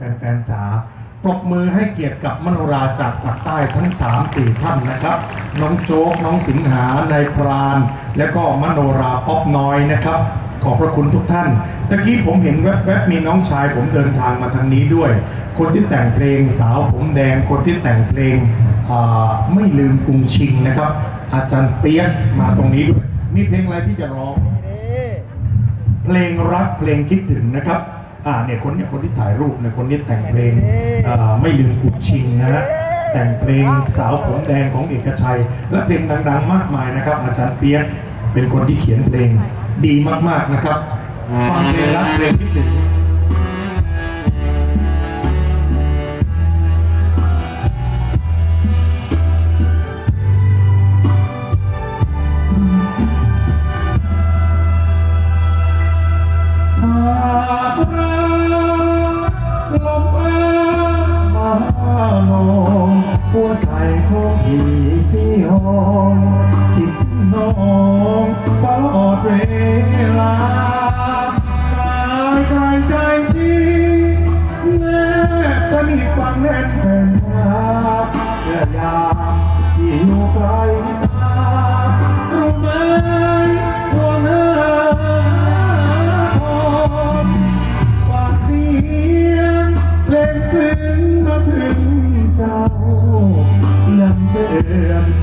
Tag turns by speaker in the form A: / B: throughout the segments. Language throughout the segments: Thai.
A: แฟนๆจ๋าปรบมือให้เกียรติกับมโนราจากปากใต้ทั้ง3 4ท่านนะครับ น้องโจ๊ก น้องสิงหานายพราน แล้วก็มโนราป๊อปน้อยนะครับ ขอบพระคุณทุกท่านตะกี้ผมเห็นแวบๆมีน้องชายผมเดินทางมาทางนี้ด้วย คนที่แต่งเพลงสาวผมแดง คนที่แต่งเพลงอ่าไม่ลืมกรุงชิงนะครับ อาจารย์เปียกมาตรงนี้ด้วย มีเพลงอะไรที่จะร้อง เพลงรักเพลงคิดถึงนะครับ อ่าเนี่ยคนเนี่ยคนที่ถ่ายรูปเนี่ยคนนี้แต่งเพลงอ่าไม่ลืมกุชิงนะฮะแต่งเพลงสาวผมแดงของเอกชัย และเพลงดังๆมากมายนะครับ อาจารย์เปียกเป็นคนที่เขียนเพลงดีมากๆนะครับฟังเพลงรักเพลงคิดถึง น้องคิดน้องตลอดเวลากายกายใจชีแนบสนิทฟังแน่นแฟนยาเมื่อยากที่อยู่ไกล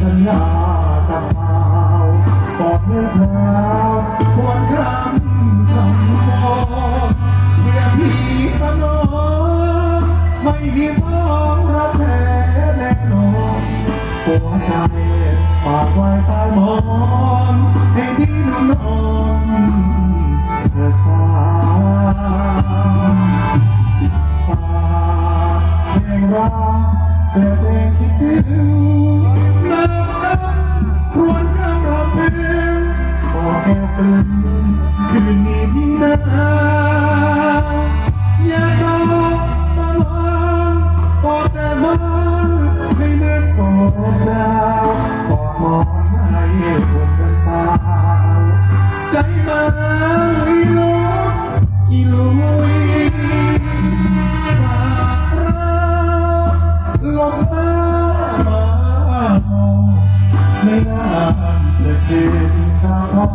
A: สัญญากับเมากอดเมื่อคราวควรคำคำฟองเชื่อพี่ขนองไม่มีพ้องรับแท้แน่นอนหัวใจฝากไว้ใต้หมอนให้พี่นอนนอนเธอสาฝากเพลงรักและเพลงคิดถึง คืนนี้ที่นาวอย่าต้องมาลองกอแต่มันให้เหมือนกอด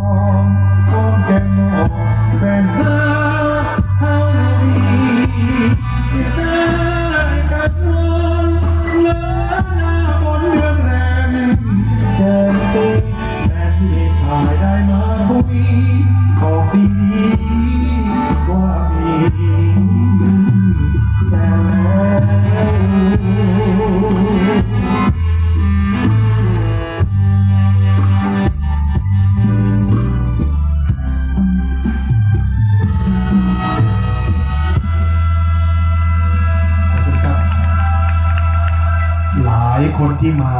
A: ก ข